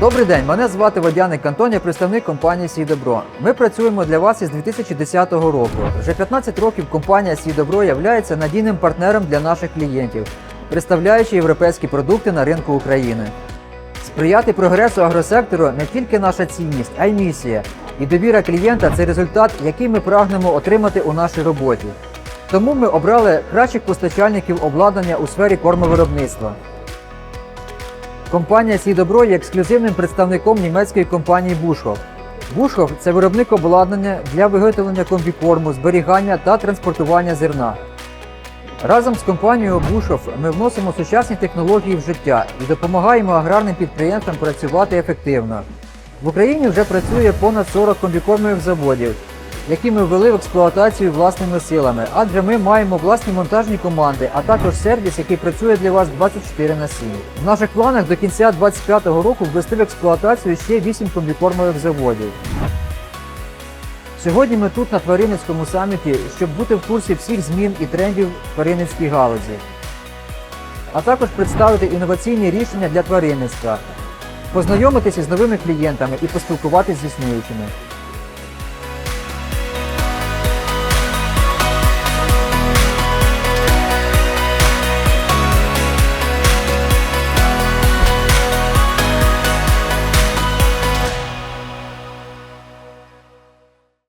Добрий день, мене звати Водяник Антон, я представник компанії «Сій-Добро». Ми працюємо для вас із 2010 року. Вже 15 років компанія «Сій-Добро» є надійним партнером для наших клієнтів, представляючи європейські продукти на ринку України. Сприяти прогресу агросектору не тільки наша цінність, а й місія. І довіра клієнта це результат, який ми прагнемо отримати у нашій роботі. Тому ми обрали кращих постачальників обладнання у сфері кормовиробництва. Компанія «Сій-Добро» є ексклюзивним представником німецької компанії Bushhoff. Bushhoff – це виробник обладнання для виготовлення комбікорму, зберігання та транспортування зерна. Разом з компанією Bushhoff ми вносимо сучасні технології в життя і допомагаємо аграрним підприємствам працювати ефективно. В Україні вже працює понад 40 комбікормових заводів, які ми ввели в експлуатацію власними силами, адже ми маємо власні монтажні команди, а також сервіс, який працює для вас 24 на 7. В наших планах до кінця 2025 року ввести в експлуатацію ще 8 комбікормових заводів. Сьогодні ми тут на тваринницькому саміті, щоб бути в курсі всіх змін і трендів в тваринницькій галузі, а також представити інноваційні рішення для тваринництва, познайомитися з новими клієнтами і поспілкуватися з існуючими.